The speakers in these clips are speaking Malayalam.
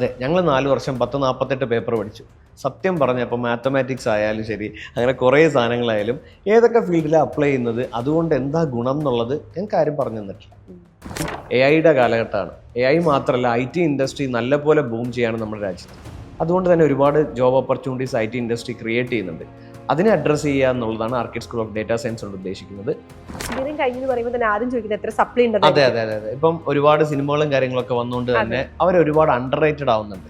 അതെ ഞങ്ങൾ നാല് വർഷം പത്ത് നാൽപ്പത്തെട്ട് പേപ്പർ പഠിച്ചു. സത്യം പറഞ്ഞപ്പോൾ മാത്തമാറ്റിക്സ് ആയാലും ശരി അങ്ങനെ കുറേ സാധനങ്ങളായാലും ഏതൊക്കെ ഫീൽഡിൽ അപ്ലൈ ചെയ്യുന്നത് അതുകൊണ്ട് എന്താ ഗുണം എന്നുള്ളത് ഞങ്ങൾക്ക് ആരും പറഞ്ഞു തന്നിട്ടില്ല. എ ഐയുടെ കാലഘട്ടമാണ്. എ ഐ മാത്രമല്ല ഐ ടി ഇൻഡസ്ട്രി നല്ലപോലെ ബൂം ചെയ്യാണ് നമ്മുടെ രാജ്യത്ത്. അതുകൊണ്ട് തന്നെ ഒരുപാട് job opportunities I T industry create ചെയ്യുന്നുണ്ട്. അതിനെ അഡ്രസ് ചെയ്യുക എന്നുള്ളതാണ് orchid school of data science കൊണ്ട് ഉദ്ദേശിക്കുന്നത്. അതെ അതെ അതെ ഇപ്പം ഒരുപാട് സിനിമകളും കാര്യങ്ങളൊക്കെ വന്നുകൊണ്ട് തന്നെ അവർ ഒരുപാട് അണ്ടർ റേറ്റഡ് ആവുന്നുണ്ട്.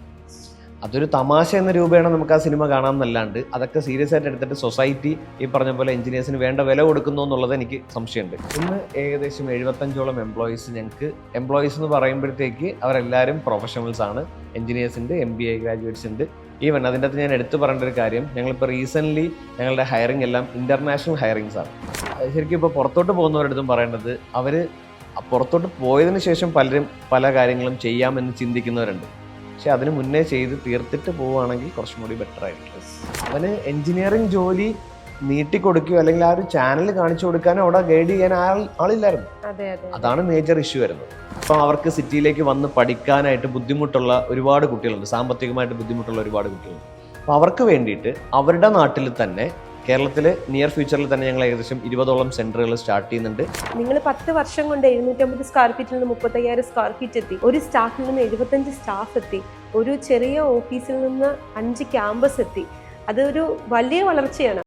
അതൊരു തമാശ എന്ന രൂപേണ നമുക്ക് ആ സിനിമ കാണാമെന്നല്ലാണ്ട് അതൊക്കെ സീരിയസ് ആയിട്ട് എടുത്തിട്ട് സൊസൈറ്റി ഈ പറഞ്ഞ പോലെ എഞ്ചിനീയേഴ്സിന് വേണ്ട വില കൊടുക്കുന്നു എന്നുള്ളത് എനിക്ക് സംശയമുണ്ട്. ഇന്ന് ഏകദേശം എഴുപത്തഞ്ചോളം എംപ്ലോയീസ് ഞങ്ങൾക്ക് എംപ്ലോയീസ് എന്ന് പറയുമ്പോഴത്തേക്ക് അവരെല്ലാവരും പ്രൊഫഷണൽസ് ആണ്. എഞ്ചിനീയേഴ്സ് ഉണ്ട് എം ബി എ ഗ്രാജുവേറ്റ്സ് ഉണ്ട്. ഈവൻ അതിന്റെ അകത്ത് ഞാൻ എടുത്തു പറയേണ്ട ഒരു കാര്യം ഞങ്ങളിപ്പോൾ റീസെന്റ്ലി ഞങ്ങളുടെ ഹയറിംഗ് എല്ലാം ഇന്റർനാഷണൽ ഹയറിങ്സ് ആണ്. ശരിക്കും ഇപ്പോൾ പുറത്തോട്ട് പോകുന്നവരടുത്തും പറയേണ്ടത് അവർ പുറത്തോട്ട് പോയതിന് ശേഷം പലരും പല കാര്യങ്ങളും ചെയ്യാമെന്ന് ചിന്തിക്കുന്നവരുണ്ട്. പക്ഷെ അതിന് മുന്നേ ചെയ്ത് തീർത്തിട്ട് പോവുകയാണെങ്കിൽ കുറച്ചും കൂടി ബെറ്റർ ആയിരിക്കും. അവന് എഞ്ചിനീയറിംഗ് ജോലി നീട്ടിക്കൊടുക്കുകയോ അല്ലെങ്കിൽ ആ ഒരു ചാനൽ കാണിച്ചു കൊടുക്കാനോ അവിടെ ഗൈഡ് ചെയ്യാൻ ആളില്ലായിരുന്നു. അതെ അതെ. അതാണ് മേജർ ഇഷ്യൂ വരുന്നത്. അപ്പം അവർക്ക് സിറ്റിയിലേക്ക് വന്ന് പഠിക്കാനായിട്ട് ബുദ്ധിമുട്ടുള്ള ഒരുപാട് കുട്ടികളുണ്ട്. സാമ്പത്തികമായിട്ട് ബുദ്ധിമുട്ടുള്ള ഒരുപാട് കുട്ടികളുണ്ട്. അപ്പോൾ അവർക്ക് വേണ്ടിയിട്ട് അവരുടെ നാട്ടിൽ തന്നെ കേരളത്തിൽ നിയർ ഫ്യൂച്ചറിൽ തന്നെ ഞങ്ങൾ ഏകദേശം ഇരുപതോളം സെന്ററുകൾ സ്റ്റാർട്ട് ചെയ്യുന്നുണ്ട്. നിങ്ങൾ പത്ത് വർഷം കൊണ്ട് എഴുന്നൂറ്റമ്പത് സ്ക്വയർ ഫീറ്റിൽ നിന്ന് മുപ്പത്തയ്യായിരം സ്ക്വയർ ഫീറ്റ് എത്തി. ഒരു സ്റ്റാഫിൽ നിന്ന് എഴുപത്തഞ്ച് സ്റ്റാഫ് എത്തി. ഒരു ചെറിയ ഓഫീസിൽ നിന്ന് അഞ്ച് ക്യാമ്പസ് എത്തി. അതൊരു വലിയ വളർച്ചയാണ്.